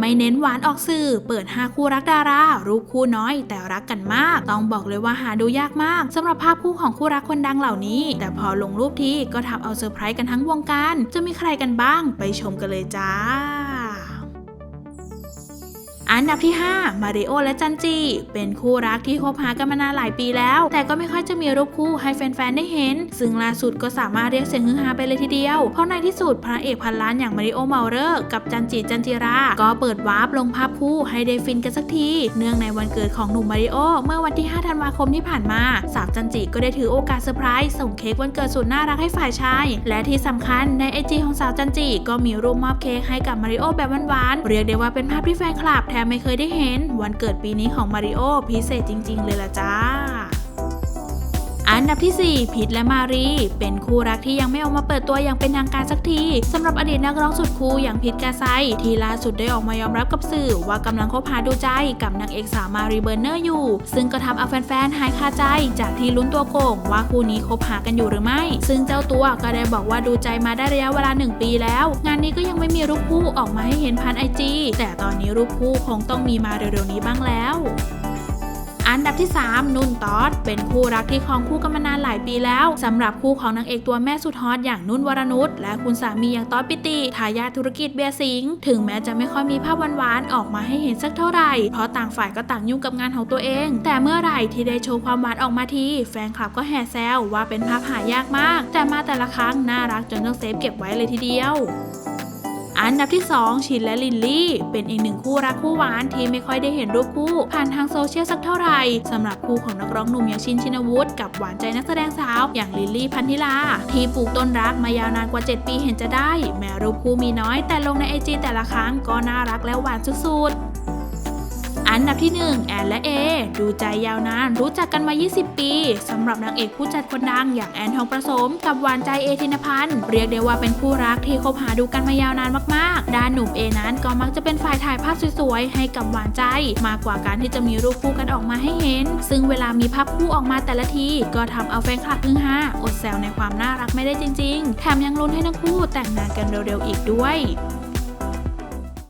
ไม่เน้นหวานออกสื่อ เปิด 5 คู่รักดารา รูปคู่น้อย แต่รักกันมาก ต้องบอกเลยว่าหาดูยากมากสำหรับภาพคู่ของคู่รักคนดังเหล่านี้ แต่พอลงรูปทีก็ทำเอาเซอร์ไพรส์กันทั้งวงการ จะมีใครกันบ้าง ไปชมกันเลยจ้า อันดับที่ 5 มาริโอและจันจี เป็นคู่รักที่คบหากันมานานหลายปีแล้ว แต่ก็ไม่ค่อยจะมีรูปคู่ให้แฟนๆ ได้เห็น ซึ่งล่าสุดก็สามารถเรียกเสียงฮือฮาไปเลยทีเดียว เพราะในที่สุดพระเอกพันล้านอย่างมาริโอเมาเลอร์กับจันจีจันจิรา ก็เปิดวาร์ปลงภาพคู่ให้ได้ฟินกันสักที เนื่องในวันเกิดของหนุ่มมาริโอเมื่อวันที่ 5 ธันวาคมที่ผ่านมา สาวจันจิก็ได้ถือโอกาสเซอร์ไพรส์ส่งเค้กวันเกิดสุดน่ารักให้ฝ่ายชาย และที่สำคัญในไอจีของสาวจันจิก็มีรูปมอบเค้กให้กับมาริโอแบบหวานๆ เรียกได้ว่าเป็นภาพที่แฟนคลับแทบไม่เคยได้เห็น วันเกิดปีนี้ของมาริโอพิเศษจริง ๆ เลยล่ะจ้า อันดับที่ 4 พิษและมารี เป็นคู่รักที่ยังไม่ออกมาเปิดตัวอย่างเป็นทางการสักทีสำหรับอดีตนักร้องสุดคูลอย่างพิษกาไซที่ล่าสุดได้ออกมายอมรับกับสื่อ ว่ากำลังคบหาดูใจกับนางเอกสาวมารีเบอร์เนอร์อยู่ ซึ่งก็ทำเอาแฟนๆหายคาใจ จากที่ลุ้นตัวโก่งว่าคู่นี้คบหากันอยู่หรือไม่ ซึ่งเจ้าตัวก็ได้บอกว่าดูใจมาได้ระยะเวลา 1 ปีแล้ว งานนี้ก็ยังไม่มีรูปคู่ออกมาให้เห็นผ่านไอจีแต่ตอนนี้รูปคู่คงต้องมีมาเร็วๆนี้บ้างแล้ว อันดับที่ 3 นุ่นตอด เป็นคู่รักที่ครองคู่กันมานานหลายปีแล้วสำหรับคู่ของนางเอกตัวแม่สุดฮอตอย่างนุ่นวรนุชและคุณสามีอย่างตอดปิติทายาทธุรกิจเบียร์สิงถึงแม้จะไม่ค่อยมีภาพหวานๆออกมาให้เห็นสักเท่าไหร่ เพราะต่างฝ่ายก็ต่างยุ่งกับงานของตัวเอง แต่เมื่อไหร่ที่ได้โชว์ความหวานออกมาทีแฟนคลับก็แห่แซวว่าเป็นภาพหายากมาก แต่มาแต่ละครั้งน่ารักจนต้องเซฟเก็บไว้เลยทีเดียว อันดับที่ 2 ชินและลินลี่ เป็นอีกหนึ่งคู่รักคู่หวานที่ไม่ค่อยได้เห็นรูปคู่ผ่านทางโซเชียลสักเท่าไหร่สำหรับคู่ของนักร้องหนุ่มอย่างชินชินวุฒิกับหวานใจนักแสดงสาว อย่างลินลี่พันธิลา ที่ปลูกต้นรักมายาวนานกว่า 7 ปีเห็นจะได้ แม้รูปคู่มีน้อยแต่ลงในไอจีแต่ละครั้งก็น่ารักและหวานสุดๆ อันดับที่ 1 แอนและเอ ดูใจยาวนาน รู้จักกันมา 20 ปีสำหรับนางเอกผู้จัดคนดังอย่างแอนทองประสม กับหวานใจเอธินพันธ์เรียกได้ว่าเป็นคู่รักที่คบหาดูกันมายาวนานมากๆ ด้านหนุ่มเอนั้นก็มักจะเป็นฝ่ายถ่ายภาพสวยๆ ให้กับหวานใจ มากกว่าการที่จะมีรูปคู่กันออกมาให้เห็น ซึ่งเวลามีภาพคู่ออกมาแต่ละที ก็ทำเอาแฟนคลับฮึ่งฮ่าอดแซวในความน่ารักไม่ได้จริง ๆ แถมยังลุ้นให้ทั้งคู่แต่งงานกันเร็วๆอีกด้วย